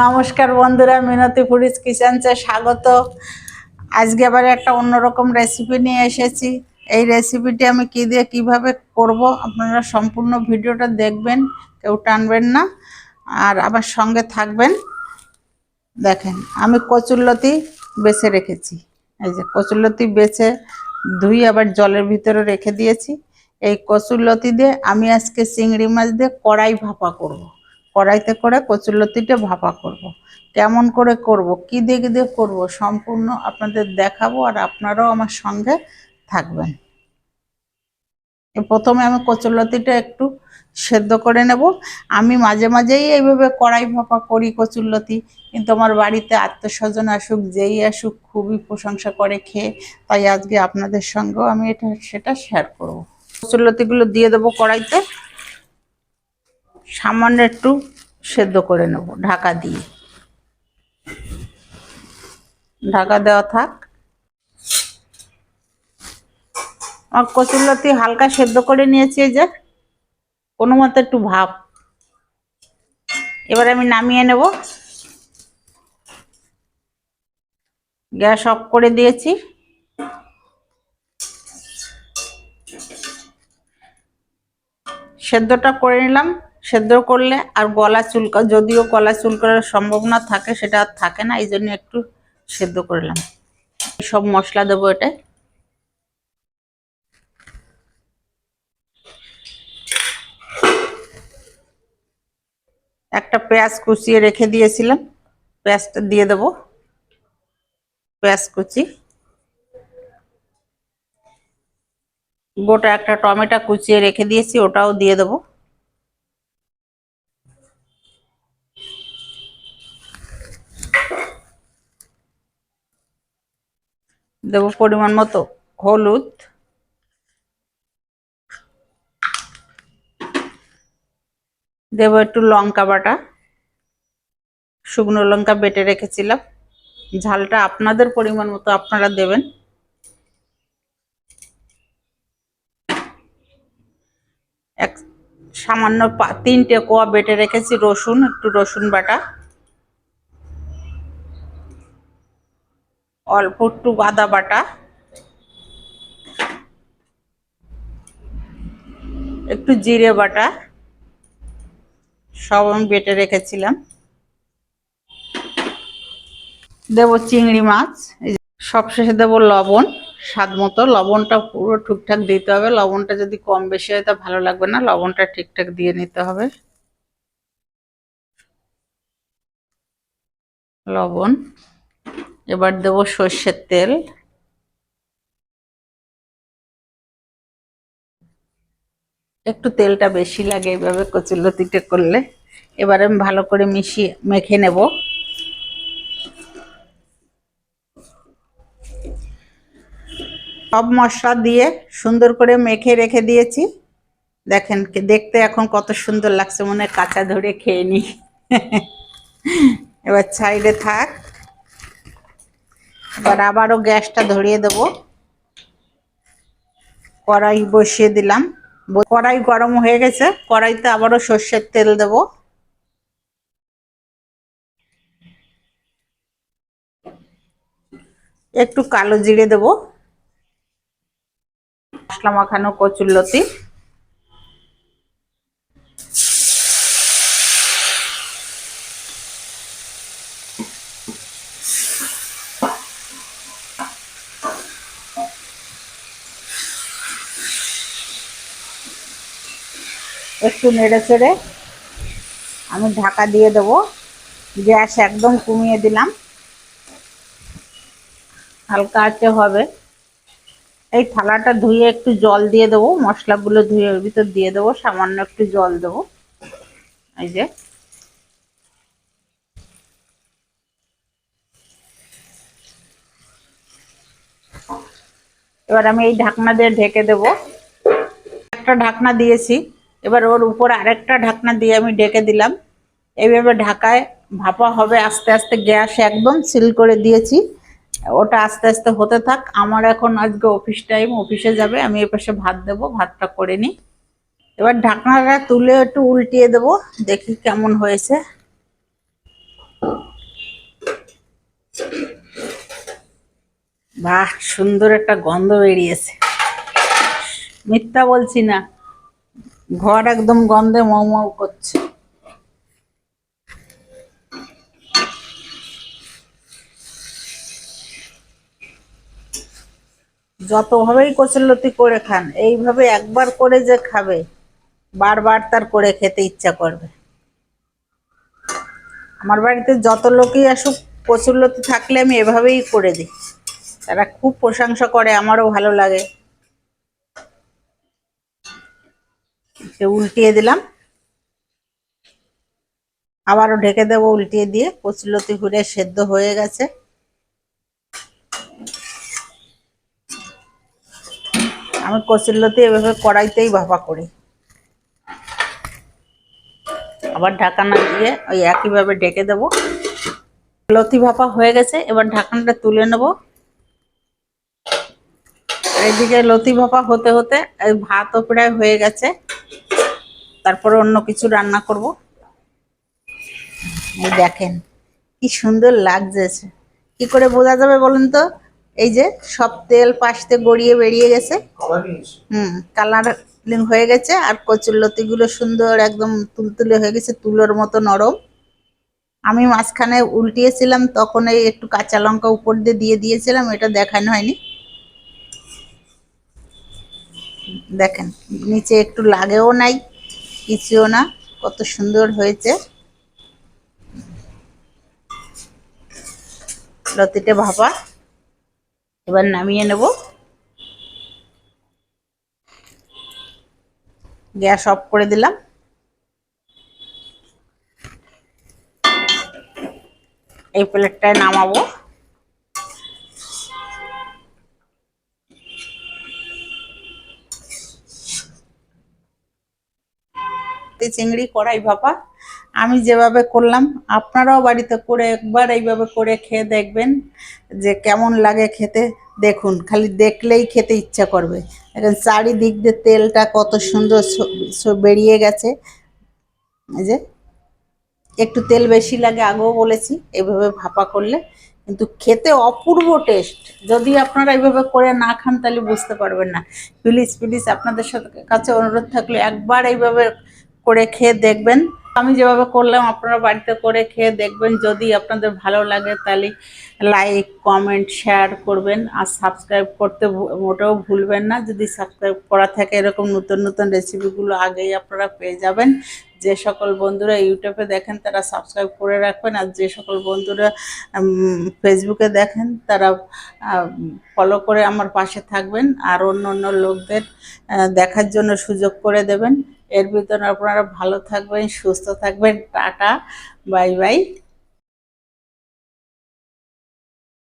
নমস্কার বন্ধুরা, মিনতি ফুরিজ কিচেনসে স্বাগত আজকে আবার একটা অন্যরকম রেসিপি নিয়ে এসেছি। এই রেসিপিটি আমি কি দিয়ে কীভাবে করব আপনারা সম্পূর্ণ ভিডিওটা দেখবেন, কেউ টানবেন না। আর আবার সঙ্গে থাকবেন। দেখেন, আমি কচুরলতি বেছে রেখেছি। এই যে কচুরলতি বেছে ধুই আবার জলের ভিতরে রেখে দিয়েছি। এই কচুরলতি দিয়ে আমি আজকে চিংড়ি মাছ দিয়ে কড়াই ভাপা করব। কড়াইতে করে কচুরলতিটা ভাপা করব। কেমন করে করব, কি কি দিয়ে করব, সম্পূর্ণ আপনাদের দেখাবো আর আপনারাও আমার সঙ্গে থাকবেন। প্রথমে আমি কচুরলতিটা একটু সেদ্ধ করে নেব। আমি মাঝে মাঝেই এইভাবে কড়াই ভাপা করি কচুরলতি, কিন্তু আমার বাড়িতে আত্মস্বজন আসুক, যেই আসুক, খুবই প্রশংসা করে খেয়ে, তাই আজকে আপনাদের সঙ্গেও আমি এটা, সেটা শেয়ার করব। কচুরলতিগুলো দিয়ে দেবো কড়াইতে। সামান্য একটু সেদ্ধ করে নেব, ঢাকা দিয়ে। ঢাকা দেওয়া থাক। আমার কচুরলতি হালকা সেদ্ধ করে নিয়েছি যে, কোনো মতো একটু ভাব। এবার আমি নামিয়ে নেব। গ্যাস অফ করে দিয়েছি। সেদ্ধটা করে নিলাম। সেদ্ধ করলে আর গলা চুলকা যদিও গলা চুলকার সম্ভাবনা থাকে, সেটা আর থাকে না, এই জন্য একটু সেদ্ধ করলাম সব মশলা দেবো এটা একটা পেঁয়াজ কুচিয়ে রেখে দিয়েছিলাম, পেঁয়াজটা দিয়ে দেব। পেঁয়াজ কুচি। গোটা একটা টমেটো কুচিয়ে রেখে দিয়েছি, ওটাও দিয়ে দেবো। দেব পরিমাণ মতো হলুদ। দেব একটু লঙ্কা বাটা। শুকনো লঙ্কা বেটে রেখেছিলাম। ঝালটা আপনাদের পরিমাণ মতো আপনারা দেবেন। এক সামান্য তিনটে কোয়া বেটে রেখেছি রসুন, একটু রসুন বাটা। অল্প একটু আদা বাটা। একটু জিরে বাটা। সব আমি বেটে রেখেছিলাম। দেব চিংড়ি মাছ। সবশেষে দেব লবণ, স্বাদ মতো। লবণটা পুরো ঠিকঠাক দিতে হবে। লবণটা যদি কম বেশি হয় তা ভালো লাগবে না। লবণটা ঠিকঠাক দিয়ে নিতে হবে। লবণ। এবার দেবো সর্ষের তেল। একটু তেলটা বেশি লাগে এইভাবে কচুলতিটা করলে। এবার আমি ভালো করে মিশিয়ে মেখে নেব। সব মশলা দিয়ে সুন্দর করে মেখে রেখে দিয়েছি। দেখেন, দেখতে এখন কত সুন্দর লাগছে, মনে কাঁচা ধরে খেয়ে নি এবার সাইডে থাক। এবার আবারও গ্যাসটা ধরিয়ে দেব। কড়াই বসিয়ে দিলাম। কড়াই গরম হয়ে গেছে, কড়াইতে আবারও সর্ষের তেল দেব। একটু কালো জিরে দেব। মশলা মাখানো কচুরলতি একটু নেড়ে চেড়ে আমি ঢাকা দিয়ে দেব। গ্যাস একদম কমিয়ে দিলাম। হালকা আছে হবে। এই থালাটা ধুয়ে একটু জল দিয়ে দেবো। মশলাগুলো ধুয়ে ওর ভিতর দিয়ে দেবো। সামান্য একটু জল দেবো। এই যে। এবার আমি এই ঢাকনা দিয়ে ঢেকে দেব। একটা ঢাকনা দিয়েছি। এবার ওর উপর আরেকটা ঢাকনা দিয়ে আমি ডেকে দিলাম। এইভাবে ঢাকায় ভাপা হবে, আস্তে আস্তে গ্যাস একদম সিল করে দিয়েছি। ওটা আস্তে আস্তে হতে থাক। আমার এখন আজকে অফিস টাইম, অফিসে যাবে, আমি এপাশে ভাত দেব, ভাতটা করে নিই। এবার ঢাকনাটা তুলে একটু উল্টিয়ে দেব, দেখি কেমন হয়েছে। বাহ, সুন্দর একটা গন্ধ বেরিয়েছে। মিথ্যা বলছি না। ঘর একদম গন্ধে মৌ করছে। যতভাবেই কচুরলতি করে খান, এইভাবে একবার করে যে খাবে, বারবার তার করে খেতে ইচ্ছা করবে। আমার বাড়িতে যত লোকই আসুক, কচুরলতি থাকলে আমি এভাবেই করে দিই। তারা খুব প্রশংসা করে, আমারও ভালো লাগে। উল্টিয়ে দিলাম। আবারও ঢেকে দেবো উল্টিয়ে দিয়ে। কচুলতি ঘুরে সেদ্ধ হয়ে গেছে। আমি কচুরলতি এভাবে কড়াইতেই ভাপা করি। আবার ঢাকানা দিয়ে ওই একইভাবে ডেকে দেব। লতি ভাপা হয়ে গেছে, এবার ঢাকনাটা তুলে নেব। এইদিকে লতি ভাপা হতে হতে ভাতও প্রায় হয়ে গেছে। তারপরে অন্য কিছু রান্না করব। এই দেখেন কি সুন্দর লাগছে। কি করে বোঝা যাবে বলুন তো? এই যে সব তেল পাশতে গড়িয়ে বেরিয়ে গেছে। হুম কালারিং হয়ে গেছে আর কচুর লতিগুলো সুন্দর একদম তুলতুলে হয়ে গেছে তুলোর মতো নরম। আমি মাঝখানে উল্টিয়েছিলাম তখন এই একটু কাঁচা লঙ্কা উপর দিয়ে দিয়ে দিয়েছিলাম এটা দেখানো হয়নি। দেখেন নিচে একটু লাগেও নাই। কিছুও না, কত সুন্দর হয়েছে। লতিটা ভাপা, এবার নামিয়ে নেব। গ্যাস অফ করে দিলাম। এই প্লেটটায় নামাবো। চিংড়ি কড়াই ভাপা। আমি যেভাবে করলাম, আপনারাও বাড়িতে করে একবার এইভাবে করে খেয়ে দেখবেন যে কেমন লাগে খেতে। দেখুন, খালি দেখলেই খেতে ইচ্ছা করবে। এখন চারিদিক দিয়ে তেলটা কত সুন্দর বেরিয়ে গেছে। এই যে, একটু তেল বেশি লাগে, আগেও বলেছি এইভাবে ভাপা করলে কিন্তু খেতে অপূর্ব টেস্ট যদি আপনারা এইভাবে করে না খান, তাহলে বুঝতে পারবেন না। প্লিজ প্লিজ, আপনাদের সাথে কাছে অনুরোধ থাকলে একবার এইভাবে করে খেয়ে দেখবেন। আমি যেভাবে করলাম, আপনারা বাড়িতে করে খেয়ে দেখবেন। যদি আপনাদের ভালো লাগে তাহলে লাইক কমেন্ট শেয়ার করবেন। আর সাবস্ক্রাইব করতে মোটেও ভুলবেন না। যদি সাবস্ক্রাইব করা থাকে, এরকম নতুন নতুন রেসিপিগুলো আগেই আপনারা পেয়ে যাবেন। যে সকল বন্ধুরা ইউটিউবে দেখেন, তারা সাবস্ক্রাইব করে রাখবেন। আর যে সকল বন্ধুরা ফেসবুকে দেখেন, তারা ফলো করে আমার পাশে থাকবেন। আর অন্য অন্য লোকদের দেখার জন্য সুযোগ করে দেবেন। এর ভিতরে আপনারা ভালো থাকবেন সুস্থ থাকবেন টাটা বাই বাই।